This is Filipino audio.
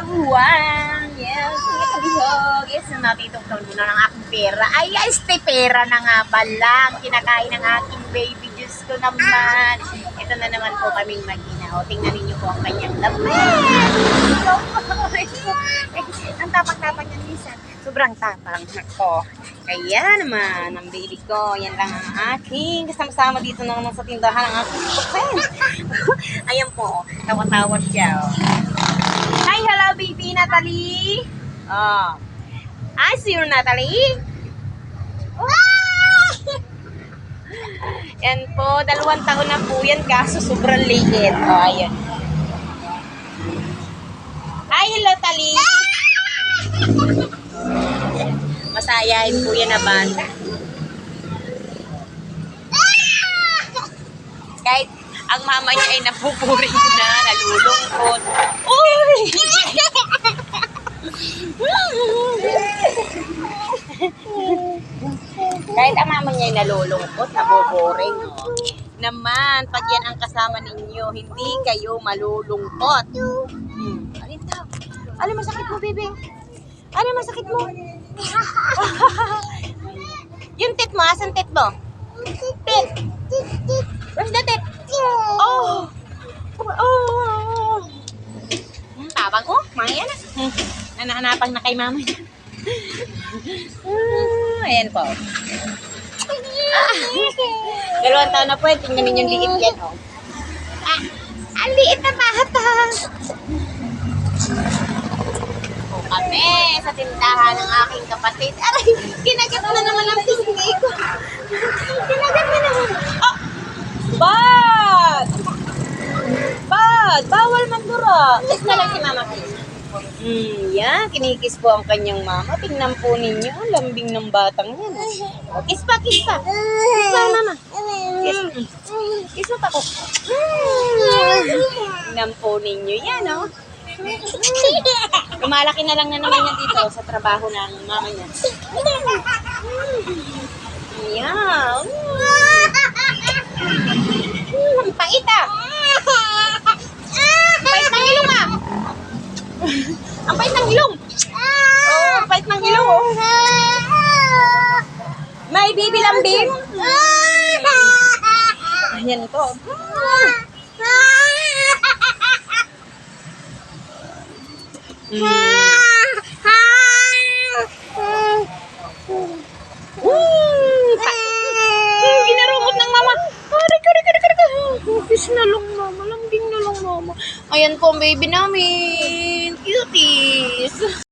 kabuwang. Yes, kabihog. Yes, natitugtog muna ng aking pera. Ay, este pera na nga pala. Kinakain ng aking baby. Diyos ko naman. Ito na naman po kaming mag-ina. O, tingnan ninyo po ang kanyang laman. ang tapang-tapang niya minsan. Sobrang tapang. Ako. Kaya naman, ang baby ko, yan lang ang aking kasama-sama dito na naman sa tindahan ng aking friend. Ayan po, tawa-tawa siya. oh. Baby Natalie. Oh. I see you, Natalie. Yan po, dalawang taon na po yan, kaso sobrang liit. Oh, ayan. Hi, hello, Tali. Masayahin po yan na banda. Kahit ang mama niya ay napupuri na, nalulungkot. Uy! Kahit ang mama niya ay nalulungkot, naboboring. Oh. Naman, pag yan ang kasama ninyo, hindi kayo malulungkot. Hmm. Alin daw? Alin masakit mo, baby? Alin masakit mo? Yung tit mo, asan tit mo? Tit. Where's the tit? Oh! Oh! Hmm, tabang ko, mga yan ah. Hmm. Nanahanapan na kay mama niya. Ah, ayan po. Ah, dalawang taon na po, tingnan ninyo yung liit yan, oh. Ah, ang liit na bata. Po kami sa tindahan ng aking kapatid. Aray, kinagat na naman ang pisngi ko. Kinagat na naman. Oh! Bad! Bad! Bawal mandura. Kiss na lang si Mama Kiss. Hmm, yan. Kinikis po ang kanyang mama. Tingnan po ninyo. Lambing ng batang yan. Oh, kiss pa, kiss pa. Kiss pa, mama. Kiss. Kiss mo pa ko. Tingnan po ninyo yan, oh. Lumalaki na lang na naman yan dito sa trabaho ng mama niya. Yan. Mm, ang pait ah. Ang pait ng ilong ah. Ang pait ng ilong. Oh, ang pait ng ilong oh. May bibi lambing. Ayan ito. Mm. Kari. Hugis na lang, mama. Lambing na lang, mama. Ayan po ang baby namin. Cuties.